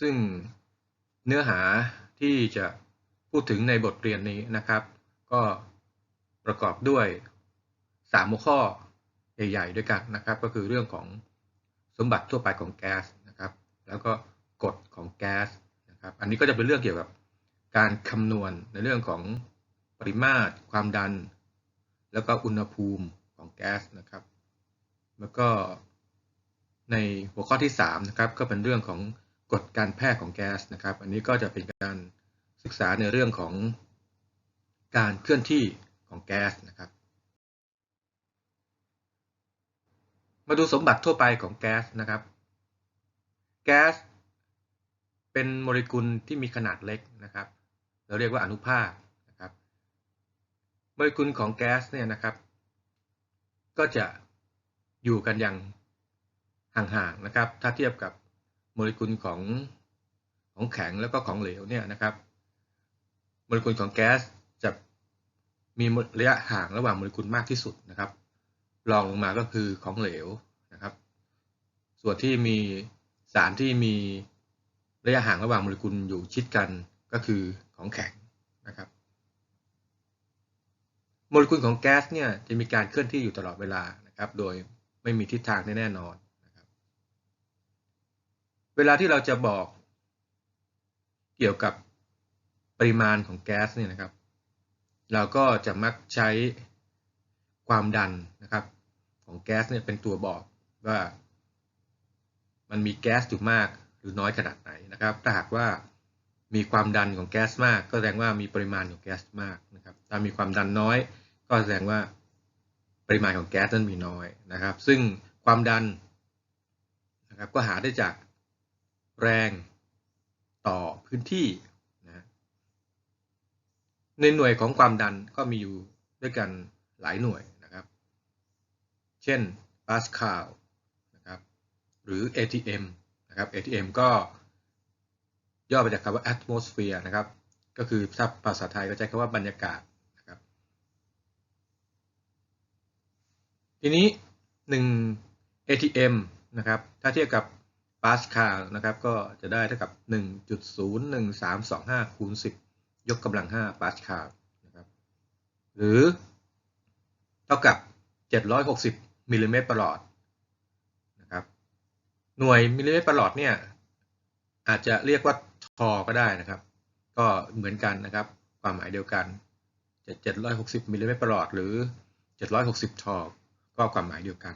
ซึ่งเนื้อหาที่จะพูดถึงในบทเรียนนี้นะครับ ก็ประกอบด้วย 3 หัวข้อใหญ่ๆด้วยกันนะครับ ก็คือเรื่องของสมบัติทั่วไปของแก๊สนะครับ แล้วก็กฎของแก๊สนะครับ อันนี้ก็จะเป็นเรื่องเกี่ยวกับการคำนวณในเรื่องของปริมาตร ความดัน แล้วก็อุณหภูมิของแก๊สนะครับ แล้วก็ในหัวข้อที่3นะครับก็เป็นเรื่องของ กฎการแพร่ของแก๊สนะครับ อันนี้ก็จะเป็นการศึกษาในเรื่องของการเคลื่อนที่ของแก๊สนะครับ มาดูสมบัติทั่วไปของแก๊สนะครับ แก๊สเป็นโมเลกุลที่มีขนาดเล็กนะครับ เราเรียกว่าอนุภาคนะครับ โมเลกุลของแก๊สเนี่ยนะครับ ก็จะอยู่กันอย่างห่างๆนะครับ ถ้าเทียบกับ โมเลกุลของของแข็งแล้วก็ของเหลวเนี่ยนะครับ โมเลกุลของแก๊สจะมีระยะห่างระหว่างโมเลกุลมากที่สุดนะครับรองลงมาก็คือของเหลวนะครับ ส่วนที่มีสารที่มีระยะห่างระหว่างโมเลกุลอยู่ชิดกันก็คือของแข็งนะครับ โมเลกุลของแก๊สเนี่ยจะมีการเคลื่อนที่อยู่ตลอดเวลานะครับ โดยไม่มีทิศทางแน่นอน เวลาที่เราจะบอกเกี่ยวกับปริมาณของแก๊สเนี่ยนะครับ เราก็จะมักใช้ความดันนะครับ ของแก๊สเนี่ยเป็นตัวบอกว่า มันมีแก๊สอยู่มากหรือน้อยขนาดไหนนะครับ ถ้าหากว่ามีความดันของแก๊สมาก ก็แสดงว่ามีปริมาณของแก๊สมากนะครับ ถ้ามีความดันน้อย ก็แสดงว่าปริมาณของแก๊สนั้นมีน้อยนะครับ ซึ่งความดันนะครับก็หาได้จาก แรงต่อพื้นที่นะในหน่วยของความดันก็มีอยู่ด้วยกันหลายหน่วยนะครับ เช่นปาสคาลนะครับหรือ ATM นะครับ ATM ก็ย่อมาจากคำว่า atmosphere นะครับ ก็คือถ้าภาษาไทยก็ใช้คำว่าบรรยากาศนะครับ ทีนี้ 1 ATM นะครับ ถ้าเทียบกับ ปาสคาลนะครับก็จะได้เท่ากับ 1.01325คูณ10 ยกกำลัง 5 ปาสคาลนะครับหรือเท่ากับ 760มิลลิเมตรประหลอดนะครับหน่วยมิลลิเมตรประหลอดเนี่ยอาจจะเรียกว่าทอก็ได้นะครับ ก็เหมือนกันนะครับ ความหมายเดียวกัน 760มิลลิเมตรประหลอดหรือ 760 ทอ ก็ความหมายเดียวกัน